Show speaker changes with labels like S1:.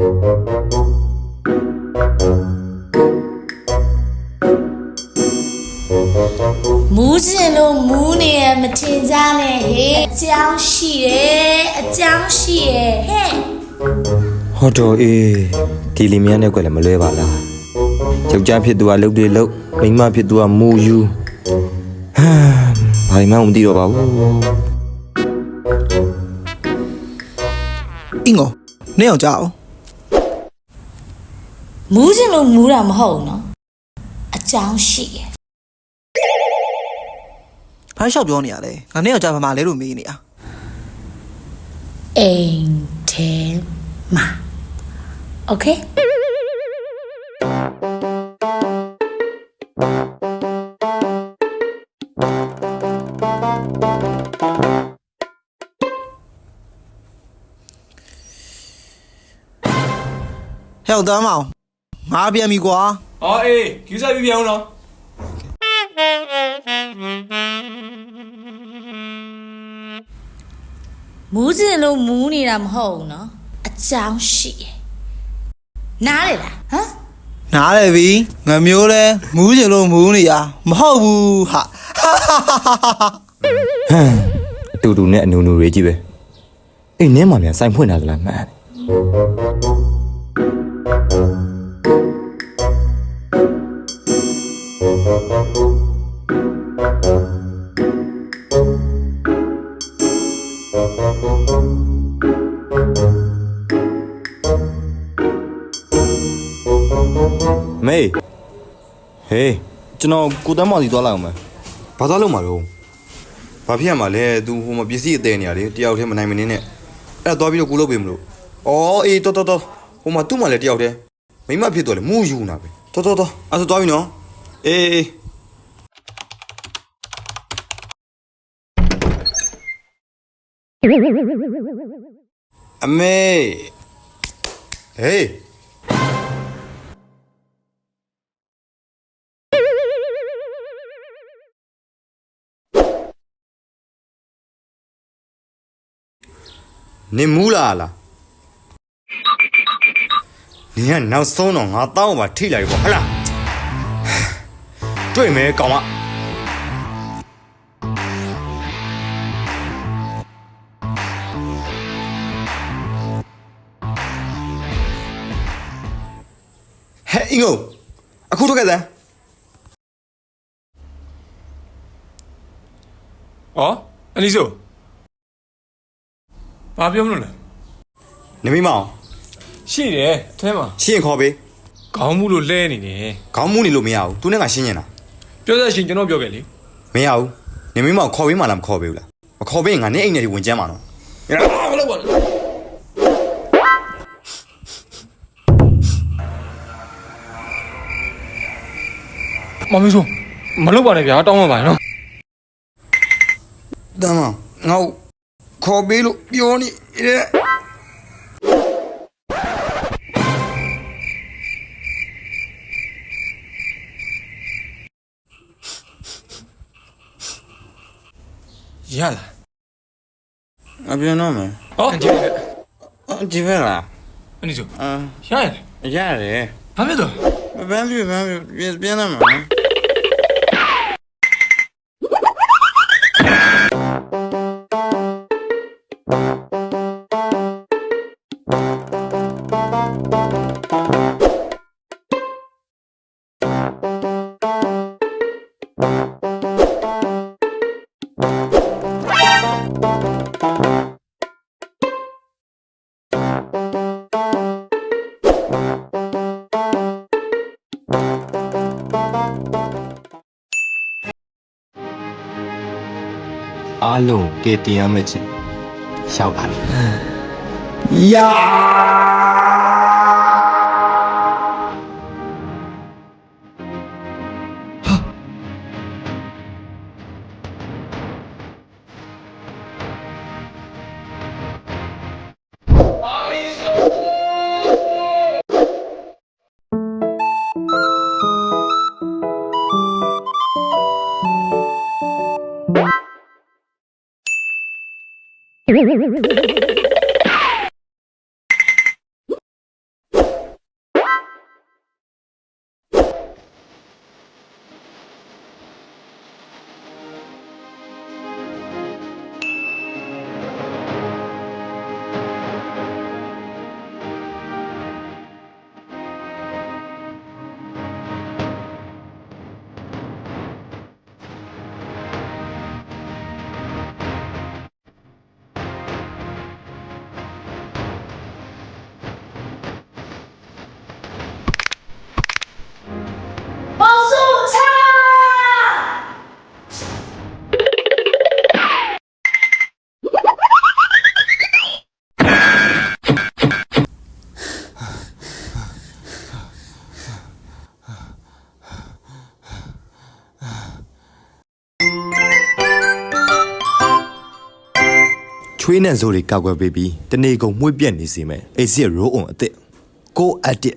S1: မူးကျင်လို့မူးနေရမထင်ကြနဲ့ဟေးအကြောင်းရှိတယ်အကြောင်းရှိတယ်ဟဲ့
S2: ဟောတော်အေးဒီလီမယားနဲ့ကွယ်လည်းမလွဲပါလားယောက်ျားဖြစ်သူကလှုပ်တယ်လှုပ်မိန်းမဖြစ်သူကမူယူဟမ်ဘာမှမသိတော့ပါဘူး
S3: အင်းကိုနင်းအောင်ကြောက်
S1: မူးကျင်လို့မူးတာမဟုတ်ဘူးနော်အကြောင်းရှိတယ်
S3: ဘာလျှောက်ပြောနေရလဲငါနင်းအောင်ကြောက်ဘာမှလဲလို့မေးနေတာ
S1: အိမ်ထဲမှာโอเค
S3: ဟဲ့တမ်းမအောင် ငါပြန်ပြီကွာ
S4: ဟောအေးယူဆိုင်ပြပြအောင်နော်
S1: မူးကျင်လို့မူးနေတာမဟုတ်ဘူးနော်အကြောင်းရှိတယ်နားလေလားဟမ်
S3: နားလေပြီငါမျိုးလဲမူးချင်လို့မူးနေရမဟုတ်ဘူးဟာ
S2: ဟမ်အတူတူနဲ့အနူနူတွေကြီးပဲအိမ်ထဲမှာမြန်ဆိုင်ဖွင့်တာလားမှန်တယ် မေးဟေးကျွန်တော်ကိုတန်းမော်စီသွားလိုက်အောင်မယ်
S5: ဘာသာလုံးမှာတော့ဘာဖြစ်ရမှာလဲ तू ဟိုမှာပစ္စည်းအသေးနေရလေတယောက်တည်းမနိုင်မနေနဲ့အဲ့တော့သွားပြီးတော့ကူလုပ်ပေးမလို့အော်အေးတော်တော်တော်ဟိုမှာသူ့မှာလည်းတယောက်တည်းမိမဖြစ်တော့လေမူးယူနာပဲတော်တော်တော်အဲ့ဆိုသွားပြီနော်အေးအေးအမေဟေး နေမူးလာလားနေကနောက်ဆုံးတော့ငါတောင်းပါထိလိုက်ပေါ့ဟလားတွေ့မယ်ကောင်မဟဲ့အင်ကိုအခုထွက်ခဲ့စမ်း
S4: ဟောအလီဆို ဘာပြောမလို့လဲ
S5: နေမိမအောင်
S4: ရှိတယ်အထဲမှာ
S5: ရှင်းရင်ခေါ်ပေး
S4: ခေါင်းမှုလို့လဲနေတယ်
S5: ခေါင်းမူးနေလို့မရဘူးသူနဲ့ကရှင်းနေတာ
S4: ပြောသက်ရှင်ကျွန်တော်ပြောခဲ့လေ
S5: မရဘူးနေမိမောင်ခေါ်ပေးမှလားမခေါ်ပေးဘူးလားမခေါ်ပေးရင်ငါနေအိမ်ထဲဝင်ကြမ်းမှာနော်
S4: ဘာမလုပ်ပါနဲ့မမီးဆိုမလုပ်ပါနဲ့ဗျာတောင်းပါပါနော်
S5: တမ်းမငါ့ကို ခေါ်ပေးလို့ပြောနေတယ်
S4: ရလား
S5: အပြန်တော့မယ်
S4: ဟောဒီ
S5: ဒီဘက်လား
S4: အလီဆို
S5: အာ
S4: ရရတယ်
S5: ရတယ်
S4: ဘာဖြစ်တော့
S5: ဘန်းပြဘန်းပြပြန်တော့မ
S2: အားလုံးကေတင်ရမယ့်ချင်းရှောက်ပါပြီွေး Ha ha ha ha ha! နဲ့ဇိုတွေကောက်ွယ်ပေးပြီးတနေကုန်မှုှေ့ပြက်နေစီမယ်အေးစီရိုးအောင်အစ်စ်ကိုအက်တစ်